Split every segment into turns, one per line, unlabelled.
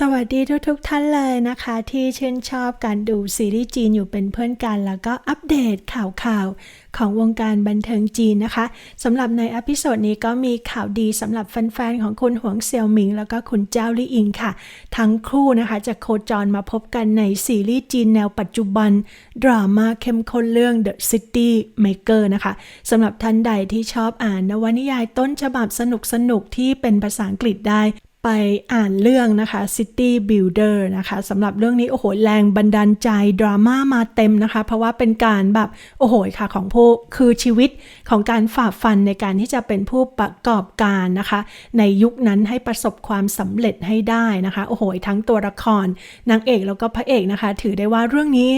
สวัสดีทุกทท่านเลยนะคะ ที่ชื่นชอบการดูซีรีส์จีนอยู่เป็นเพื่อนกัน แล้วก็อัปเดตข่าวข่าวๆของวงการบันเทิงจีนนะคะสำหรับในอพิโซดนี้ก็มีข่าวดีสำหรับแฟนๆ ของคุณหวงเซียวหมิง แล้วก็คุณเจ้าลี่อิงค่ะ ทั้งคู่นะคะจะโคจรมาพบกันในซีรีส์จีนแนวปัจจุบัน ดราม่าเข้มข้นเรื่อง The City Maker นะคะสำหรับท่านใดที่ชอบอ่านนวนิยายต้นฉบับสนุกๆที่เป็นภาษาอังกฤษได้ ไปอ่านเรื่องนะคะ City Builder นะคะสำหรับเรื่องนี้โอ้โหแรงบันดาลใจดราม่ามาเต็มนะคะ เพราะว่าเป็นการแบบโอ้โหค่ะของผู้คือชีวิตของการฝ่าฟันในการที่จะเป็นผู้ประกอบการนะคะ ในยุคนั้นให้ประสบความสำเร็จให้ได้นะคะโอ้โหทั้งตัวละครนางเอกแล้วก็พระเอกนะคะ ถือได้ว่าเรื่องนี้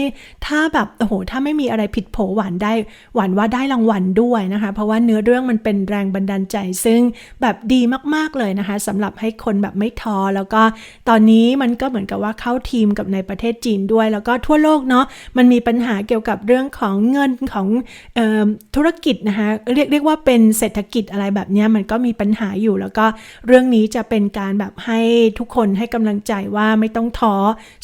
ถ้าแบบโอ้โหถ้าไม่มีอะไรผิดโผหวานได้หวานว่าได้รางวัลด้วยนะคะ เพราะว่าเนื้อเรื่องมันเป็นแรงบันดาลใจ ซึ่งแบบดีมากๆเลยนะคะสำหรับให้คนแบบไม่ท้อแล้วก็ตอนนี้มันก็เหมือนกับว่าเข้าทีมกับในประเทศจีนด้วย แล้วก็ทั่วโลกเนาะมันมีปัญหาเกี่ยวกับเรื่องของเงินของออธุรกิจนะคะเรียกเรียกว่าเป็นเศรษฐกิจอะไรแบบนี้มันก็มีปัญหาอยู่ แล้วก็เรื่องนี้จะเป็นการแบบให้ทุกคนให้กำลังใจว่าไม่ต้องท้อ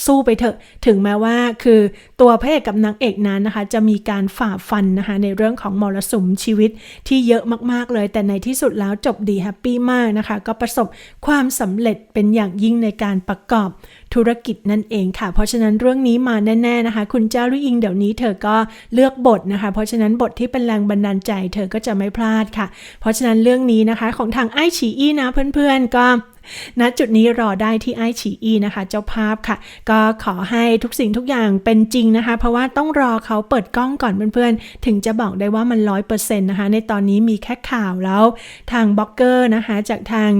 สู้ไปเถอะ ถึงแม้ว่าคือตัวพระเอกกับนางเอกนั้นนะคะ จะมีการฝ่าฟันนะคะในเรื่องของมรสุมชีวิตที่เยอะมากๆเลย แต่ในที่สุดแล้วจบดีแฮปปี้มากนะคะ ก็ประสบความสำเร็จเป็นอย่างยิ่งในการประกอบ ธุรกิจนั่นเองค่ะ เพราะฉะนั้นเรื่องนี้มาแน่ ๆนะคะ คุณเจ้าลุยอิงเดี๋ยวนี้เธอก็เลือกบทนะคะ เพราะฉะนั้นบทที่เป็นแรงบันดาลใจ เธอก็จะไม่พลาดค่ะ เพราะฉะนั้นเรื่องนี้นะคะของทางไอฉีอี้นะเพื่อนๆก็ณจุดนี้รอได้ที่ไอฉีอีนะคะ เจ้าภาพค่ะ ก็ขอให้ทุกสิ่งทุกอย่างเป็นจริงนะคะ เพราะว่าต้องรอเขาเปิดกล้องก่อนเพื่อนๆ ถึงจะบอกได้ว่ามันร้อยเปอร์เซ็นต์นะคะ ในตอนนี้มีแค่ข่าวแล้ว ทางบล็อกเกอร์นะคะ จากทาง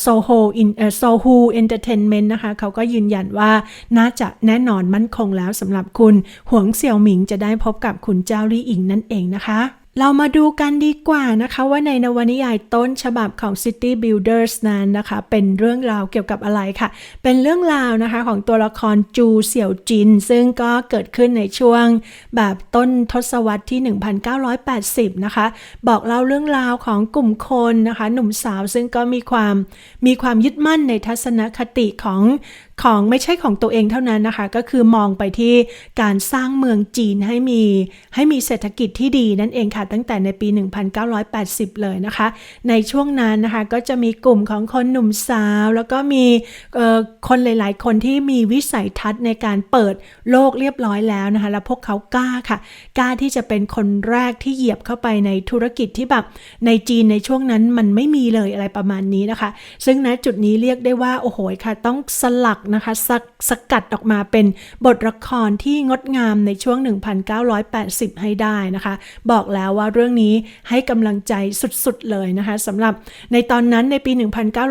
โซโฮอินโซฮูเอนเตอร์เทนเมนต์นะคะ เขาก็ยืนยันว่าน่าจะแน่นอนมั่นคงแล้วสำหรับคุณหวงเสี่ยวหมิงจะได้พบกับคุณเจ้าลี่อิงนั่นเองนะคะเรามาดูกันดีกว่านะคะว่าในนวนิยายต้นฉบับของ City Builders นั้นนะคะ เป็นเรื่องราวเกี่ยวกับอะไรค่ะ เป็นเรื่องราวนะคะของตัวละครจูเสี่ยวจิน ซึ่งก็เกิดขึ้นในช่วงแบบต้นทศวรรษที่ 1980 นะคะ บอกเล่าเรื่องราวของกลุ่มคนนะคะ หนุ่มสาวซึ่งก็มีความมีความยึดมั่นในทัศนคติของของไม่ใช่ของตัวเองเท่านั้นนะคะ ก็คือมองไปที่การสร้างเมืองจีนให้มีให้มีเศรษฐกิจที่ดีนั่นเองค่ะ ตั้งแต่ในปี 1980 เลยนะคะ ในช่วงนั้นนะคะก็จะมีกลุ่มของคนหนุ่มสาว แล้วก็มีคนหลาย ๆ คนที่มีวิสัยทัศน์ในการเปิดโลกเรียบร้อยแล้วนะคะ แล้วพวกเขากล้าค่ะ กล้าที่จะเป็นคนแรกที่เหยียบเข้าไปในธุรกิจที่แบบในจีนในช่วงนั้นมันไม่มีเลยอะไรประมาณนี้นะคะ ซึ่งณจุดนี้เรียกได้ว่าโอ้โหค่ะต้องสลักนะคะสสกัดออกมาเป็นบทละครที่งดงามในช่วง 1980 ให้ได้นะคะ บอกแล้วว่าเรื่องนี้ให้กำลังใจสุดๆเลยนะคะสำหรับในตอนนั้นในปี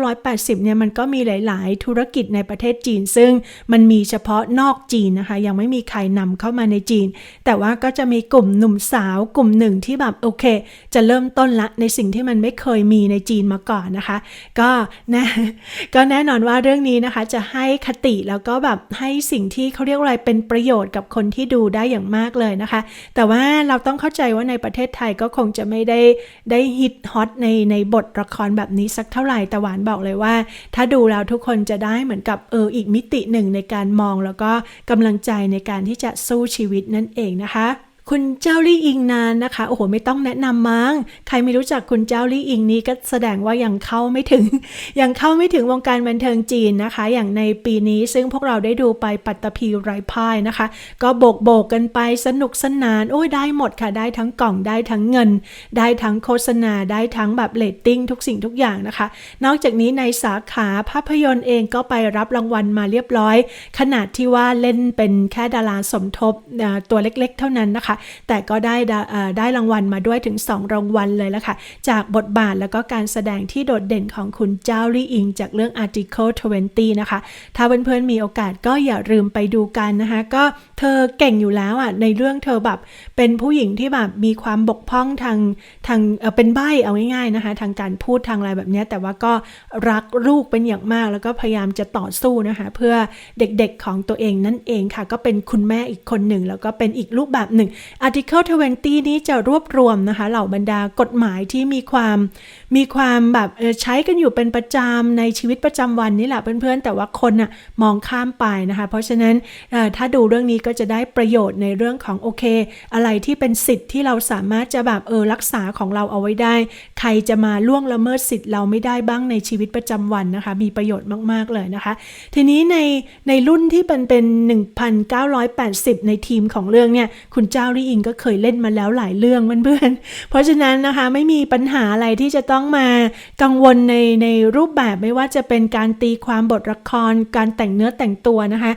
1980 เนี่ยมันก็มีหลาย ๆ ธุรกิจในประเทศจีน ซึ่งมันมีเฉพาะนอกจีนนะคะ ยังไม่มีใครนำเข้ามาในจีน แต่ว่าก็จะมีกลุ่มหนุ่มสาวกลุ่มหนึ่งที่แบบโอเค จะเริ่มต้นละในสิ่งที่มันไม่เคยมีในจีนมาก่อนนะคะ ก็น่ก็แน่นอนว่าเรื่องนี้นะคะจะให้คติแล้วก็แบบให้สิ่งที่เขาเรียกอะไรเป็นประโยชน์กับคนที่ดูได้อย่างมากเลยนะคะ แต่ว่าเราต้องเข้าใจว่าในประเทศไทยก็คงจะไม่ได้ได้ฮิตฮอตในในบทละครแบบนี้สักเท่าไหร่แต่หวานบอกเลยว่า ถ้าดูแล้วทุกคนจะได้เหมือนกับเอออีกมิติหนึ่งในการมองแล้วก็กำลังใจในการที่จะสู้ชีวิตนั่นเองนะคะ คุณเจ้าลี่อิงนานนะคะ โอ้โห ไม่ต้องแนะนำมั้ง ใครไม่รู้จักคุณเจ้าลี่อิงนี้ก็แสดงว่ายังเข้าไม่ถึง ยังเข้าไม่ถึงวงการบันเทิงจีนนะคะ อย่างในปีนี้ซึ่งพวกเราได้ดูไปปัตตภีไรพ่ายนะคะ ก็โบกโบกกันไปสนุกสนาน โอ้ยได้หมดค่ะ ได้ทั้งกล่องได้ทั้งเงิน ได้ทั้งโฆษณาได้ทั้งแบบเลตติ้งทุกสิ่งทุกอย่างนะคะ นอกจากนี้ในสาขาภาพยนตร์เองก็ไปรับรางวัลมาเรียบร้อย ขนาดที่ว่าเล่นเป็นแค่ดาราสมทบตัวเล็ก ๆ เท่านั้นนะคะแต่ก็ได้ได้รางวัลมาด้วยถึง 2 รางวัลเลยละค่ะ จากบทบาทแล้วก็การแสดงที่โดดเด่นของคุณเจ้าลี่อิง จากเรื่อง Article 20 นะคะ ถ้าเพื่อนๆมีโอกาสก็อย่าลืมไปดูกันนะคะ ก็เธอเก่งอยู่แล้วอะในเรื่องเธอแบบเป็นผู้หญิงที่แบบมีความบกพร่องทางทางเเป็นใบ้เอาง่ายๆนะคะ ทางการพูดทางอะไรแบบนี้แต่ว่าก็รักลูกเป็นอย่างมาก แล้วก็พยายามจะต่อสู้นะคะ เพื่อเด็กๆของตัวเองนั่นเองค่ะ ก็เป็นคุณแม่อีกคนหนึ่ง แล้วก็เป็นอีกรูปแบบหนึ่ง Article 20 นี้จะรวบรวมนะคะเหล่าบรรดากฎหมายที่มีความมีความแบบใช้กันอยู่เป็นประจำในชีวิตประจำวันนี่แหละเพื่อนๆ แต่ว่าคนน่ะมองข้ามไปนะคะ เพราะฉะนั้นถ้าดูเรื่องนี้ก็จะได้ประโยชน์ในเรื่องของโอเค อะไรที่เป็นสิทธิ์ที่เราสามารถจะแบบเออรักษาของเราเอาไว้ได้ ใครจะมาล่วงละเมิดสิทธิ์เราไม่ได้บ้างในชีวิตประจำวันนะคะ มีประโยชน์มากๆเลยนะคะ ทีนี้ในในรุ่นที่เป็นเป็น 1,980 ในทีมของเรื่องเนี่ยคุณเจ้าลี่อิงก็เคยเล่นมาแล้วหลายเรื่องเพื่อนๆ เพราะฉะนั้นนะคะไม่มีปัญหาอะไรที่จะต้องมากังวลในในรูปแบบไม่ว่าจะเป็นการตีความบทละคร การแต่งเนื้อแต่งตัวนะคะ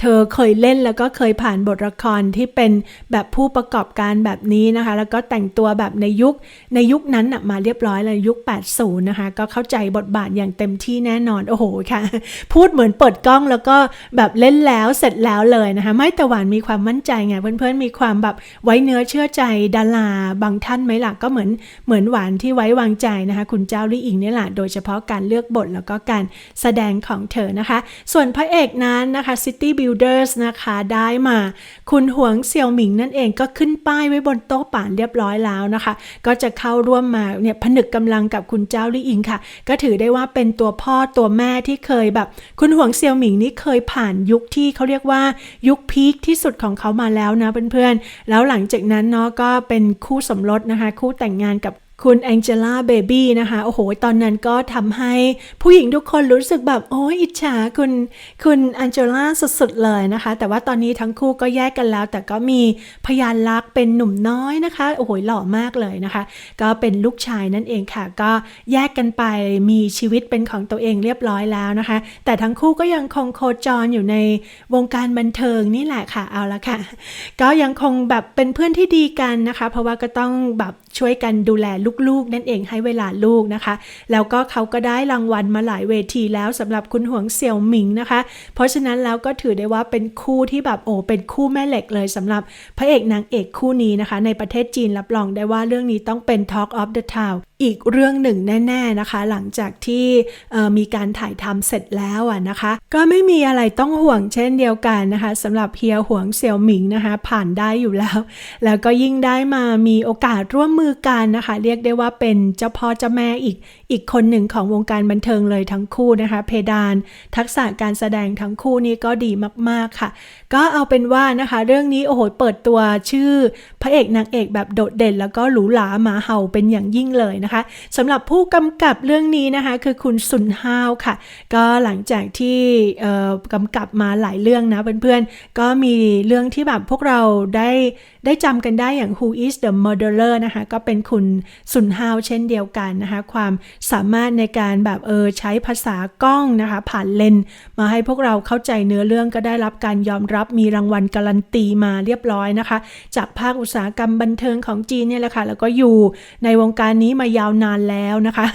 เธอเคยเล่นแล้วก็เคยผ่านบทละครที่เป็นแบบผู้ประกอบการแบบนี้นะคะ แล้วก็แต่งตัวแบบในยุคในยุคนั้นนะมาเรียบร้อยเลยยุค 80 นะคะ ก็เข้าใจบทบาทอย่างเต็มที่แน่นอน โอ้โหค่ะ พูดเหมือนเปิดกล้องแล้วก็แบบเล่นแล้วเสร็จแล้วเลยนะคะ ไม่แต่หวานมีความมั่นใจไง เพื่อนๆ มีความแบบไว้เนื้อเชื่อใจดาราบางท่านไหมล่ะก็เหมือนเหมือนหวานที่ไว้วางใจนะคะ คุณเจ้าลี่อิงนี่แหละโดยเฉพาะการเลือกบทแล้วก็การแสดงของเธอนะคะ ส่วนพระเอกนั้นนะคะ City Builders นะคะ ได้มา คุณหวงเสี่ยวหมิงนั่นเองก็ขึ้นป้ายไว้บนโต๊ะป่านเรียบร้อยแล้วนะคะ ก็จะเข้าร่วมมาเนี่ยผนึกกำลังกับคุณเจ้าลี่อิงค่ะ ก็ถือได้ว่าเป็นตัวพ่อตัวแม่ที่เคยแบบ คุณหวงเสี่ยวหมิงนี่เคยผ่านยุคที่เขาเรียกว่ายุคพีคที่สุดของเขามาแล้วนะเพื่อนๆ แล้วหลังจากนั้นเนาะก็เป็นคู่สมรสนะคะ คู่แต่งงานกับ คุณแองเจล่าเบบี้นะคะ โอ้โห ตอนนั้นก็ทำให้ผู้หญิงทุกคนรู้สึกแบบโอ้ยอิจฉาคุณคุณแองเจล่าสุดๆเลยนะคะ แต่ว่าตอนนี้ทั้งคู่ก็แยกกันแล้ว แต่ก็มีพยานรักเป็นหนุ่มน้อยนะคะ โอ้โห หล่อมากเลยนะคะ ก็เป็นลูกชายนั่นเองค่ะ ก็แยกกันไปมีชีวิตเป็นของตัวเองเรียบร้อยแล้วนะคะ แต่ทั้งคู่ก็ยังคงโคจรอยู่ในวงการบันเทิงนี่แหละค่ะ เอาละค่ะ ก็ยังคงแบบเป็นเพื่อนที่ดีกันนะคะ เพราะว่าก็ต้องแบบ ช่วยกันดูแลลูกๆ นั่นเองให้เวลาลูกนะคะ แล้วก็เขาก็ได้รางวัลมาหลายเวทีแล้วสำหรับคุณหวงเสี่ยวหมิงนะคะ เพราะฉะนั้นแล้วก็ถือได้ว่าเป็นคู่ที่แบบโอ้เป็นคู่แม่เหล็กเลยสำหรับพระเอกนางเอกคู่นี้นะคะ ในประเทศจีนรับรองได้ว่าเรื่องนี้ต้องเป็น Talk of the Town อีกเรื่องหนึ่งแน่ ๆนะคะ หลังจากที่มีการถ่ายทำเสร็จแล้วอะนะคะ ก็ไม่มีอะไรต้องห่วงเช่นเดียวกันนะคะสำหรับเฮียหวงเสี่ยวหมิงนะคะ ผ่านได้อยู่แล้ว แล้วก็ยิ่งได้มามีโอกาสร่วมมือกันนะคะ เรียกได้ว่าเป็นเจ้าพ่อเจ้าแม่อีกอีกคนหนึ่งของวงการบันเทิงเลยทั้งคู่นะคะ เพดาน ทักษะการแสดงทั้งคู่นี่ก็ดีมากๆค่ะ ก็เอาเป็นว่านะคะ เรื่องนี้โอ้โหเปิดตัวชื่อ พระเอกนางเอกแบบโดดเด่น แล้วก็หรูหราหมาเห่าเป็นอย่างยิ่งเลยนะคะสำหรับผู้กำกับเรื่องนี้นะคะ คือคุณซุนฮาวค่ะ ก็หลังจากที่กำกับมาหลายเรื่องนะเพื่อนๆ ก็มีเรื่องที่แบบพวกเราได้ได้จำกันได้อย่าง Who is the Murderer นะคะ ก็เป็นคุณซุนฮาวเช่นเดียวกันนะคะ ความสามารถในการแบบเออใช้ภาษากล้องนะคะ ผ่านเลนส์มาให้พวกเราเข้าใจเนื้อเรื่องก็ได้รับการยอมรับมีรางวัลการันตีมาเรียบร้อยนะคะ จากภาคอุตสาหกรรมบันเทิงของจีนเนี่ยแหละค่ะ แล้วก็อยู่ในวงการนี้มายาวนานแล้วนะคะ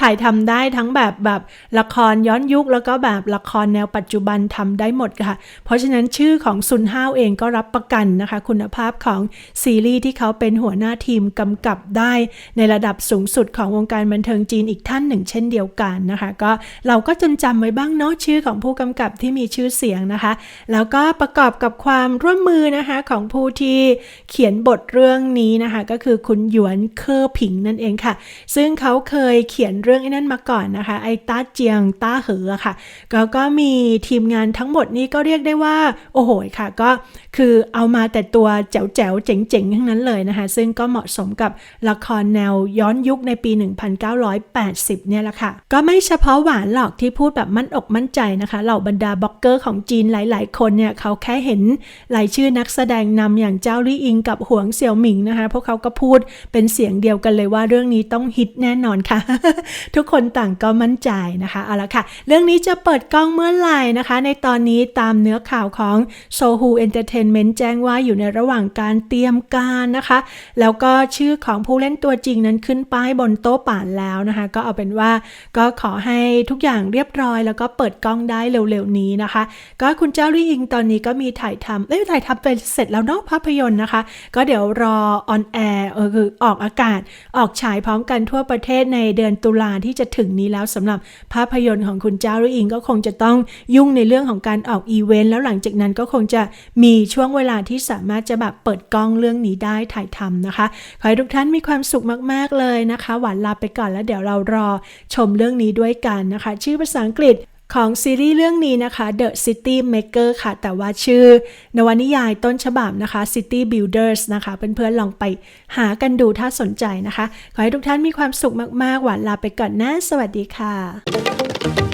ถ่ายทำได้ทั้งแบบแบบละครย้อนยุคแล้วก็แบบละครแนวปัจจุบันทำได้หมดค่ะ เพราะฉะนั้นชื่อของซุนห้าวเองก็รับประกันนะคะ คุณภาพของซีรีส์ที่เขาเป็นหัวหน้าทีมกำกับได้ในระดับสูงสุดของวงการบันเทิงจีนอีกท่านหนึ่งเช่นเดียวกันนะคะ ก็เราก็จำจำไว้บ้างเนาะชื่อของผู้กำกับที่มีชื่อเสียงนะคะ แล้วก็ประกอบกับความร่วมมือนะคะของผู้ที่เขียนบทเรื่องนี้นะคะ ก็คือคุณหยวนเคอผิงนั่นเองค่ะ ซึ่งเขาเคยเขียนเรื่องไอ้นั่นมาก่อนนะคะ ไอ้ต้าเจียงต้าเหอค่ะก็ก็มีทีมงานทั้งหมดนี้ก็เรียกได้ว่า โอ้โหค่ะก็คือเอามาแต่ตัวแจ๋วแจ๋วเจ๋งๆทั้งนั้นเลยนะคะ ซึ่งก็เหมาะสมกับละครแนวย้อนยุคในปี1980 เนี่ยแหละค่ะ ก็ไม่เฉพาะหวานหรอกที่พูดแบบมั่นอกมั่นใจนะคะ เหล่าบรรดาบล็อกเกอร์ของจีนหลาย ๆ คนเนี่ยเขาแค่เห็นรายชื่อนักแสดงนำอย่างเจ้าลี่อิงกับหวงเสี่ยวหมิงนะคะ พวกเขาก็พูดเป็นเสียงเดียวกันเลยว่าเรื่องนี้ต้องฮิตแน่นอนค่ะ ทุกคนต่างก็มั่นใจนะคะเอาละค่ะ เรื่องนี้จะเปิดกล้องเมื่อไหร่นะคะ ในตอนนี้ตามเนื้อข่าวของโซฮูเอนเตอร์เทนเมนต์แจ้งว่าอยู่ในระหว่างการเตรียมการนะคะ แล้วก็ชื่อของผู้เล่นตัวจริงนั้นขึ้นป้ายบนโต๊ะป่านแล้วนะคะ ก็เอาเป็นว่าก็ขอให้ทุกอย่างเรียบร้อย แล้วก็เปิดกล้องได้เร็วๆนี้นะคะ ก็คุณเจ้าลี่อิงตอนนี้ก็มีถ่ายทำเอ้ยถ่ายทำไปเสร็จแล้วเนาะภาพยนตร์นะคะ ก็เดี๋ยวรอออนแอร์เออคือออกอากาศออกฉายพร้อมกันทั่วประเทศในเดือนตุลาที่จะถึงนี้แล้วสำหรับภาพยนตร์ของคุณเจ้าลี่อิงก็คงจะต้องยุ่งในเรื่องของการออกอีเวนต์แล้วหลังจากนั้นก็คงจะมีช่วงเวลาที่สามารถจะแบบเปิดกล้องเรื่องนี้ได้ถ่ายทำนะคะ ขอให้ทุกท่านมีความสุขมากๆเลยนะคะ หวานลาไปก่อนแล้วเดี๋ยวเรารอชมเรื่องนี้ด้วยกันนะคะ ชื่อภาษาอังกฤษของซีรีส์เรื่องนี้นะคะ The City Maker ค่ะ แต่ว่าชื่อนวนิยายต้นฉบับนะคะ City Builders นะคะเพื่อนๆลองไปหากันดูถ้าสนใจนะคะ ขอให้ทุกท่านมีความสุขมากๆ หวานลาไปก่อนนะ สวัสดีค่ะ